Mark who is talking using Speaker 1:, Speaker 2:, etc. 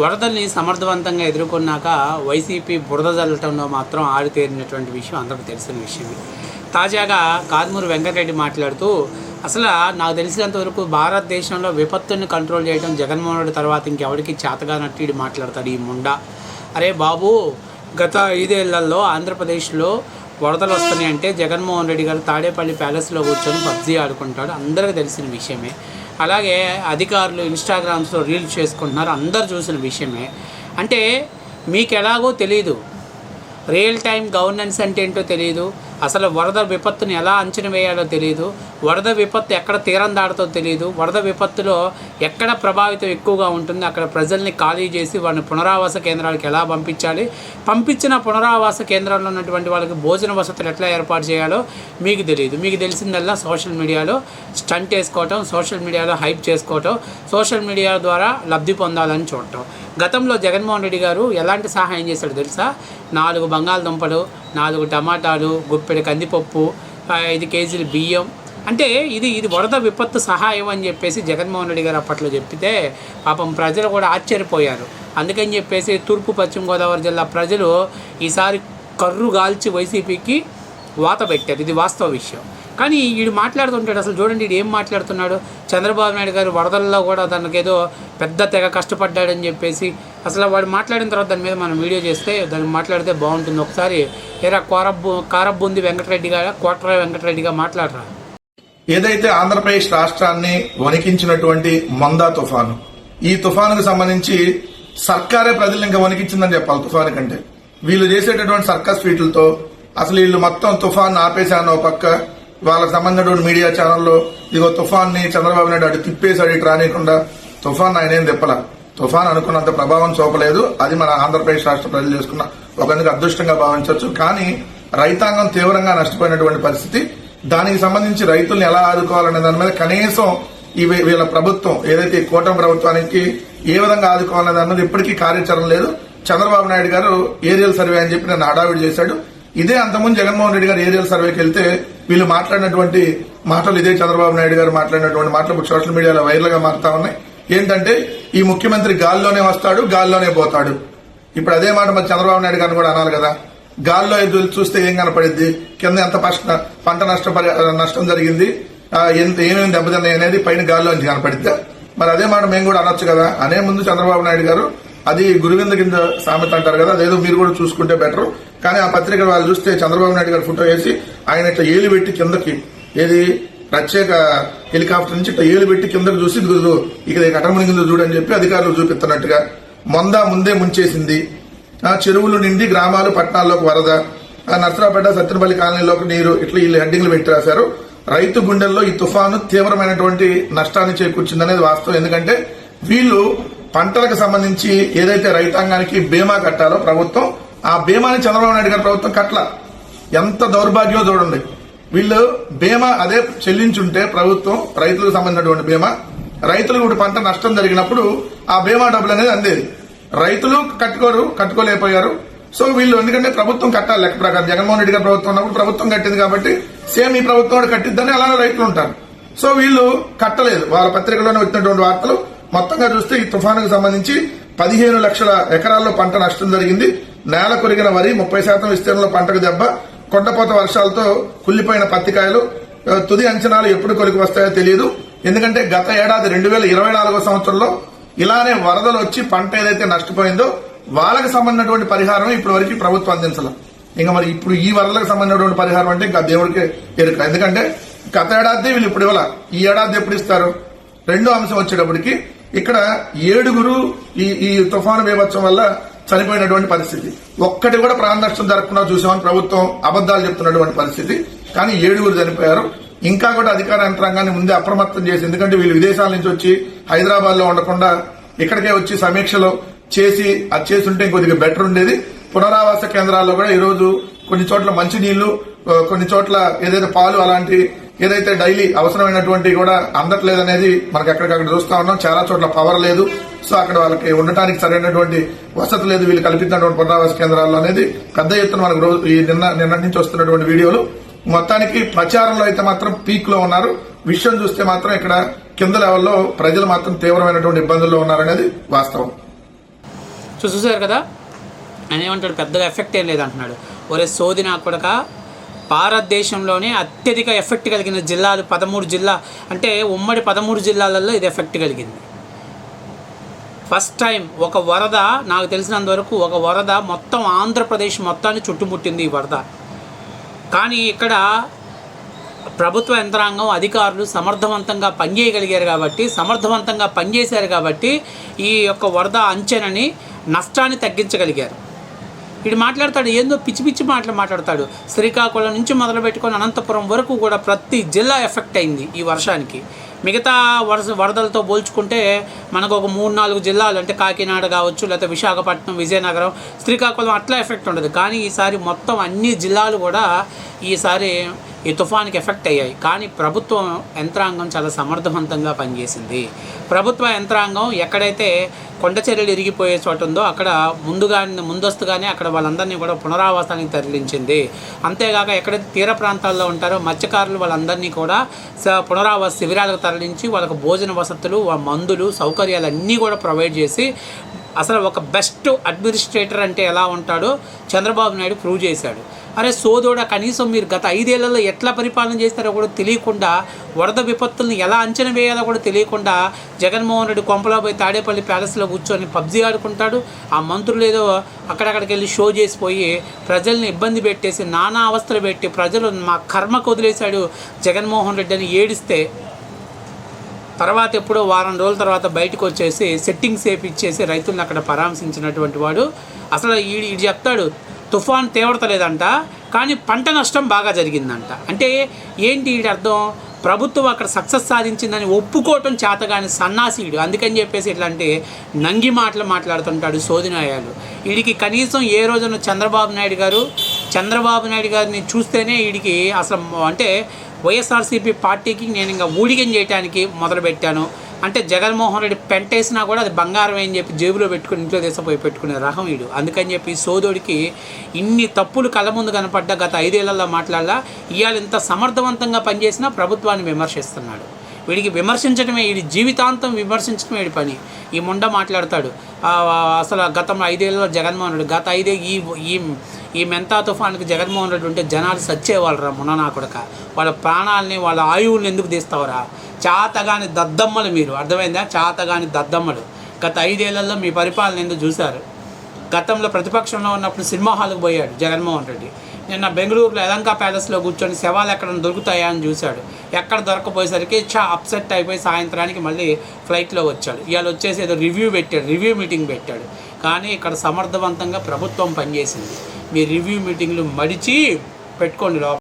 Speaker 1: వరదల్ని సమర్థవంతంగా ఎదుర్కొన్నాక వైసీపీ బురద జల్లటంలో మాత్రం ఆరితేరినటువంటి విషయం అందరికీ తెలిసిన విషయమే. తాజాగా కాదమూరు వెంకటరెడ్డి మాట్లాడుతూ అసలు నాకు తెలిసినంతవరకు భారతదేశంలో విపత్తుని కంట్రోల్ చేయడం జగన్మోహన్ రెడ్డి తర్వాత ఇంకెవరికి చేతగానట్టు ఇది మాట్లాడతాడు ఈ ముండా. అరే బాబు గత ఐదేళ్ళలో ఆంధ్రప్రదేశ్లో వరదలు వస్తున్నాయి అంటే జగన్మోహన్ రెడ్డి గారు తాడేపల్లి ప్యాలెస్లో కూర్చొని పబ్జీ ఆడుకుంటాడు. అందరికీ తెలిసిన విషయమే. అలాగే అధికారులు ఇన్స్టాగ్రామ్స్లో రీల్స్ చేసుకుంటున్నారు అందరు చూసిన విషయమే. అంటే మీకు ఎలాగో తెలియదు రియల్ టైం గవర్నెన్స్ అంటే ఏంటో తెలియదు అసలు వరద విపత్తుని ఎలా అంచనా వేయాలో తెలియదు వరద విపత్తు ఎక్కడ తీరం దాడుతో తెలియదు వరద విపత్తులో ఎక్కడ ప్రభావితం ఎక్కువగా ఉంటుంది అక్కడ ప్రజల్ని ఖాళీ చేసి వాళ్ళని పునరావాస కేంద్రాలకు ఎలా పంపించాలి? పంపించిన పునరావాస కేంద్రాల్లో ఉన్నటువంటి వాళ్ళకి భోజన వసతులు ఎట్లా ఏర్పాటు చేయాలో మీకు తెలియదు మీకు తెలిసిందల్లా సోషల్ మీడియాలో స్టంట్ వేసుకోవటం సోషల్ మీడియాలో హైప్ చేసుకోవటం సోషల్ మీడియా ద్వారా లబ్ధి పొందాలని చూడటం. గతంలో జగన్మోహన్ రెడ్డి గారు ఎలాంటి సహాయం చేశాడు తెలుసా? నాలుగు బంగాళదుంపలు నాలుగు టమాటాలు గుప్పెడు కందిపప్పు ఐదు కేజీలు బియ్యం. అంటే ఇది ఇది వరద విపత్తు సహాయం అని చెప్పేసి జగన్మోహన్ రెడ్డి గారు అప్పట్లో చెప్తే పాపం ప్రజలు కూడా ఆశ్చర్యపోయారు. అందుకని చెప్పేసి తూర్పు పశ్చిమ గోదావరి జిల్లా ప్రజలు ఈసారి కర్రు గాల్చి వైసీపీకి వాత పెట్టారు. ఇది వాస్తవ విషయం. కానీ వీడు మాట్లాడుతుంటాడు అసలు చూడండి వీడు ఏం మాట్లాడుతున్నాడు. చంద్రబాబు నాయుడు గారు వరదల్లో కూడా తనకి ఏదో పెద్ద తెగ కష్టపడ్డాడని చెప్పేసి అసలు వాడు మాట్లాడిన తర్వాత దాని మీద మనం వీడియో చేస్తే దాన్ని మాట్లాడితే బాగుంటుంది. ఒకసారి ఏరా కోరబ్బు కారబ్బుంది వెంకటరెడ్డి గారు కోట్ర వెంకటరెడ్డిగా మాట్లాడరా.
Speaker 2: ఏదైతే ఆంధ్రప్రదేశ్ రాష్ట్రాన్ని వణికించినటువంటి మందా తుఫాను ఈ తుఫానుకు సంబంధించి సర్కారే ప్రజలు ఇంకా వణికించిందని చెప్పాలి తుఫాను కంటే. వీళ్ళు చేసేటటువంటి సర్కస్ ఫీట్లతో అసలు వీళ్ళు మొత్తం తుఫాన్ ఆపేశాను ఒక పక్క వాళ్ళకి సంబంధించిన మీడియా ఛానల్లో ఇదిగో తుఫాన్ని చంద్రబాబు నాయుడు అటు తిప్పేశాడు ఇటు రానియకుండా తుఫాన్ ఆయన ఏం తిప్పల? తుఫాన్ అనుకున్నంత ప్రభావం చూపలేదు. అది మన ఆంధ్రప్రదేశ్ రాష్ట్ర ప్రజలు చేసుకున్న ఒకందుకు అదృష్టంగా భావించవచ్చు. కానీ రైతాంగం తీవ్రంగా నష్టపోయినటువంటి పరిస్థితి. దానికి సంబంధించి రైతుల్ని ఎలా ఆదుకోవాలనే దాని మీద కనీసం ఈ వీళ్ళ ప్రభుత్వం ఏదైతే కూటమి ప్రభుత్వానికి ఏ విధంగా ఆదుకోవాలనే దాని మీద ఇప్పటికీ కార్యాచరణ లేదు. చంద్రబాబు నాయుడు గారు ఏరియల్ సర్వే అని చెప్పి నన్ను హడావిడి చేశాడు. ఇదే అంతకుముందు జగన్మోహన్ రెడ్డి గారు ఏరియల్ సర్వేకి వెళ్తే వీళ్ళు మాట్లాడినటువంటి మాటలు ఇదే చంద్రబాబు నాయుడు గారు మాట్లాడినటువంటి మాటలు ఇప్పుడు సోషల్ మీడియాలో వైరల్గా మారుతా ఉన్నాయి. ఏంటంటే ఈ ముఖ్యమంత్రి గాల్లోనే వస్తాడు గాల్లోనే పోతాడు. ఇప్పుడు అదే మాట మరి చంద్రబాబు నాయుడు గారిని కూడా అనాలి కదా. గాల్లో చూస్తే ఏం కనపడిద్ది? కింద ఎంత పంట నష్టం నష్టం జరిగింది? ఎంత ఏమేమి దెబ్బతిన్నాయి అనేది పైన గాల్లో నుంచి కనపడిద్దా? మరి అదే మాట మేము కూడా అనొచ్చు కదా. అనే ముందు చంద్రబాబు నాయుడు గారు అది గురువింద కింద సామెత అంటారు కదా అదేదో మీరు కూడా చూసుకుంటే బెటర్ కానీ ఆ పత్రిక వాళ్ళు చూస్తే చంద్రబాబు నాయుడు గారు ఫోటో వేసి ఆయన ఇట్లా ఏలు పెట్టి కిందకి ఏది? ప్రత్యేక హెలికాప్టర్ నుంచి ఇట్లా ఏలు పెట్టి కిందకు చూసి ఇదిగో ఇక కటమని కింద చూడని చెప్పి అధికారులు చూపిస్తున్నట్టుగా మొంద ముందే ముంచేసింది. ఆ చెరువులు నిండి గ్రామాలు పట్టణాల్లోకి వరద ఆ నర్సరాపేట సత్యనపల్లి కాలనీలోకి నీరు ఇట్లా వీళ్ళు హెడ్డింగ్లు పెట్టి రాశారు. రైతు గుండెల్లో ఈ తుఫాను తీవ్రమైనటువంటి నష్టాన్ని చేకూర్చిందనేది వాస్తవం. ఎందుకంటే వీళ్ళు పంటలకు సంబంధించి ఏదైతే రైతాంగానికి బీమా కట్టాలో ప్రభుత్వం ఆ బీమాని చంద్రబాబు నాయుడు గారి ప్రభుత్వం కట్ల ఎంత దౌర్భాగ్యమో చూడండి. వీళ్ళు బీమా అదే చెల్లించుంటే ప్రభుత్వం రైతులకు సంబంధించినటువంటి బీమా రైతులకు ఇప్పుడు పంట నష్టం జరిగినప్పుడు ఆ బీమా డబ్బులు అనేది అందేది. రైతులు కట్టుకోరు కట్టుకోలేకపోయారు. సో వీళ్ళు ఎందుకంటే ప్రభుత్వం కట్టాలి లెక్క ప్రకారం. జగన్మోహన్ రెడ్డి గారి ప్రభుత్వం ఉన్నప్పుడు ప్రభుత్వం కట్టింది కాబట్టి సేమ్ ఈ ప్రభుత్వం కూడా కట్టిద్దని అలానే రైతులు ఉంటారు. సో వీళ్ళు కట్టలేదు. వాళ్ళ పత్రికలోనే వచ్చినటువంటి వార్తలు మొత్తంగా చూస్తే ఈ తుఫానుకు సంబంధించి పదిహేను లక్షల ఎకరాల్లో పంట నష్టం జరిగింది. నేల కొరిగిన వరి ముప్పై శాతం విస్తీర్ణంలో పంటకు దెబ్బ. కొండపోత వర్షాలతో కుళ్ళిపోయిన పత్తికాయలు తుది అంచనాలు ఎప్పుడు కొలికి వస్తాయో తెలియదు. ఎందుకంటే గత ఏడాది రెండు వేల ఇరవై నాలుగో సంవత్సరంలో ఇలానే వరదలు వచ్చి పంట ఏదైతే నష్టపోయిందో వాళ్ళకి సంబంధించినటువంటి పరిహారం ఇప్పటి వరకు ప్రభుత్వం అందించలేదు ఇంకా మరి ఇప్పుడు ఈ వరదలకు సంబంధించినటువంటి పరిహారం అంటే ఇంకా దేవుడికి ఎరుక. ఎందుకంటే గత ఏడాది వీళ్ళు ఇప్పుడు ఇవ్వాల. ఈ ఏడాది ఎప్పుడు ఇస్తారు? రెండో అంశం వచ్చేటప్పటికి ఇక్కడ ఏడుగురు ఈ ఈ తుఫాను బీభత్సం వల్ల చనిపోయినటువంటి పరిస్థితి. ఒక్కటి కూడా ప్రాణ నష్టం జరగకుండా చూసామని ప్రభుత్వం అబద్దాలు చెప్తున్నటువంటి పరిస్థితి. కానీ ఏడుగురు చనిపోయారు. ఇంకా కూడా అధికార యంత్రాంగాన్ని ముందే అప్రమత్తం చేసి ఎందుకంటే వీళ్ళు విదేశాల నుంచి వచ్చి హైదరాబాద్లో ఉండకుండా ఇక్కడికే వచ్చి సమీక్షలో చేసి అది చేస్తుంటే కొద్దిగా బెటర్ ఉండేది. పునరావాస కేంద్రాల్లో కూడా ఈరోజు కొన్ని చోట్ల మంచినీళ్ళు కొన్ని చోట్ల ఏదైతే పాలు అలాంటి ఏదైతే డైలీ అవసరమైనటువంటి కూడా అందట్లేదనేది మనకి ఎక్కడికక్కడ చూస్తా ఉన్నాం. చాలా చోట్ల పవర్ లేదు. సో అక్కడ వాళ్ళకి ఉండటానికి సరైనటువంటి వసతి లేదు. వీళ్ళు కల్పించినటువంటి పునరావాస కేంద్రాల్లో అనేది పెద్ద ఎత్తున మనకు రోజు ఈ నిన్న నిన్న నుంచి వస్తున్నటువంటి వీడియోలు. మొత్తానికి ప్రచారంలో అయితే మాత్రం పీక్లో ఉన్నారు. విషయం చూస్తే మాత్రం ఇక్కడ కింద లెవెల్లో ప్రజలు మాత్రం తీవ్రమైనటువంటి ఇబ్బందుల్లో ఉన్నారనేది వాస్తవం.
Speaker 1: చూసారు కదా? ఆయన ఏమంటాడు? పెద్దగా ఎఫెక్ట్ ఏం లేదంటున్నాడు. ఒరే సోది నా కొడక భారతదేశంలోనే అత్యధిక ఎఫెక్ట్ కలిగిన జిల్లాలు పదమూడు జిల్లా అంటే ఉమ్మడి పదమూడు జిల్లాలలో ఇది ఎఫెక్ట్ కలిగింది. ఫస్ట్ టైం ఒక వరద నాకు తెలిసినంతవరకు ఒక వరద మొత్తం ఆంధ్రప్రదేశ్ మొత్తాన్ని చుట్టుముట్టింది ఈ వరద. కానీ ఇక్కడ ప్రభుత్వ యంత్రాంగం అధికారులు సమర్థవంతంగా పనిచేయగలిగారు కాబట్టి సమర్థవంతంగా పనిచేశారు కాబట్టి ఈ యొక్క వరద అంచనని నష్టాన్ని తగ్గించగలిగారు. వీడు మాట్లాడతాడు ఏందో పిచ్చి పిచ్చి మాటలు మాట్లాడతాడు. శ్రీకాకుళం నుంచి మొదలు పెట్టుకొని అనంతపురం వరకు కూడా ప్రతి జిల్లా ఎఫెక్ట్ అయింది ఈ వర్షానికి. మిగతా వరద వరదలతో పోల్చుకుంటే మనకు ఒక మూడు నాలుగు జిల్లాలు అంటే కాకినాడ కావచ్చు లేకపోతే విశాఖపట్నం విజయనగరం శ్రీకాకుళం అట్లా ఎఫెక్ట్ ఉండదు. కానీ ఈసారి మొత్తం అన్ని జిల్లాలు కూడా ఈసారి ఈ తుఫాన్కి ఎఫెక్ట్ అయ్యాయి. కానీ ప్రభుత్వం యంత్రాంగం చాలా సమర్థవంతంగా పనిచేసింది. ప్రభుత్వ యంత్రాంగం ఎక్కడైతే కొండ చర్యలు ఇరిగిపోయే చోట ఉందో అక్కడ ముందుగా ముందస్తుగానే అక్కడ వాళ్ళందరినీ కూడా పునరావాసానికి తరలించింది. అంతేగాక ఎక్కడైతే తీర ప్రాంతాల్లో ఉంటారో మత్స్యకారులు వాళ్ళందరినీ కూడా స- పునరావాస శిబిరాలకు తరలించి వాళ్ళకు భోజన వసతులు మందులు సౌకర్యాలు అన్నీ కూడా ప్రొవైడ్ చేసి అసలు ఒక బెస్ట్ అడ్మినిస్ట్రేటర్ అంటే ఎలా ఉంటాడో చంద్రబాబు నాయుడు ప్రూవ్ చేశాడు. అరే సోదోడ కనీసం మీరు గత ఐదేళ్ళలో ఎట్లా పరిపాలన చేస్తారో కూడా తెలియకుండా వరద విపత్తుల్ని ఎలా అంచనా వేయాలో కూడా తెలియకుండా జగన్మోహన్ రెడ్డి కొంపలాబోయి తాడేపల్లి ప్యాలెస్లో కూర్చొని పబ్జీ ఆడుకుంటాడు. ఆ మంత్రులు ఏదో అక్కడక్కడికి వెళ్ళి షో చేసిపోయి ప్రజల్ని ఇబ్బంది పెట్టేసి నానా అవస్థలు పెట్టి ప్రజలు మా కర్మకు వదిలేశాడు జగన్మోహన్ రెడ్డి అని ఏడిస్తే తర్వాత ఎప్పుడో వారం రోజుల తర్వాత బయటకు వచ్చేసి సెట్టింగ్స్ వేపిచ్చేసి రైతులను అక్కడ పరామర్శించినటువంటి వాడు. అసలు ఈ ఈడు చెప్తాడు తుఫాన్ తీవ్రత లేదంట కానీ పంట నష్టం బాగా జరిగిందంట. అంటే ఏంటి వీడి అర్థం? ప్రభుత్వం అక్కడ సక్సెస్ సాధించిందని ఒప్పుకోవటం చేతగాని సన్నాసీయుడు. అందుకని చెప్పేసి ఇట్లాంటి నంగి మాటలు మాట్లాడుతుంటాడు సోదినాయాలు. వీడికి కనీసం ఏ రోజున చంద్రబాబు నాయుడు గారు చంద్రబాబు నాయుడు గారిని చూస్తేనే వీడికి అసలు అంటే వైఎస్ఆర్సీపీ పార్టీకి నేను ఇంకా ఊడిగం చేయడానికి మొదలుపెట్టాను. అంటే జగన్మోహన్ రెడ్డి పెంటేసినా కూడా అది బంగారం అని చెప్పి జేబులో పెట్టుకుని ఇంట్లో దేశపోయి పెట్టుకునే రహం వీడు. అందుకని చెప్పి సోదోడికి ఇన్ని తప్పులు కళ్ళ ముందు కనపడ్డా గత ఐదేళ్ళలో మాట్లాడాల ఇవాళ ఇంత సమర్థవంతంగా పనిచేసినా ప్రభుత్వాన్ని విమర్శిస్తున్నాడు. వీడికి విమర్శించడమే వీడి జీవితాంతం విమర్శించడమే వీడి పని. ఈ ముండ మాట్లాడతాడు. అసలు గతంలో ఐదేళ్ళలో జగన్మోహన్ రెడ్డి గత ఐదే ఈ ఈ ఈ మెంతా తుఫాన్కి జగన్మోహన్ రెడ్డి ఉంటే జనాలు సచ్చేవాళ్ళరా మొన్న నా కొడక. వాళ్ళ ప్రాణాలని వాళ్ళ ఆయువుని ఎందుకు తీస్తావురా? చాతగాని దద్దమ్మలు మీరు. అర్థమైందా? చాతగాని దద్దమ్మలు. గత ఐదేళ్ళలో మీ పరిపాలన ఎందుకు చూశారు. గతంలో ప్రతిపక్షంలో ఉన్నప్పుడు సినిమా హాల్కి పోయాడు జగన్మోహన్ రెడ్డి. నిన్న బెంగళూరులో ఎలంకా ప్యాలెస్లో కూర్చొని శవాలు ఎక్కడ దొరుకుతాయా అని చూశాడు. ఎక్కడ దొరకపోయేసరికి చా అప్సెట్ అయిపోయి సాయంత్రానికి మళ్ళీ ఫ్లైట్లో వచ్చాడు. ఇవాళ వచ్చేసి ఏదో రివ్యూ పెట్టాడు రివ్యూ మీటింగ్ పెట్టాడు. కానీ ఇక్కడ సమర్థవంతంగా ప్రభుత్వం పనిచేసింది. మీ రివ్యూ మీటింగ్లు మడిచి పెట్టుకోండి లోపల.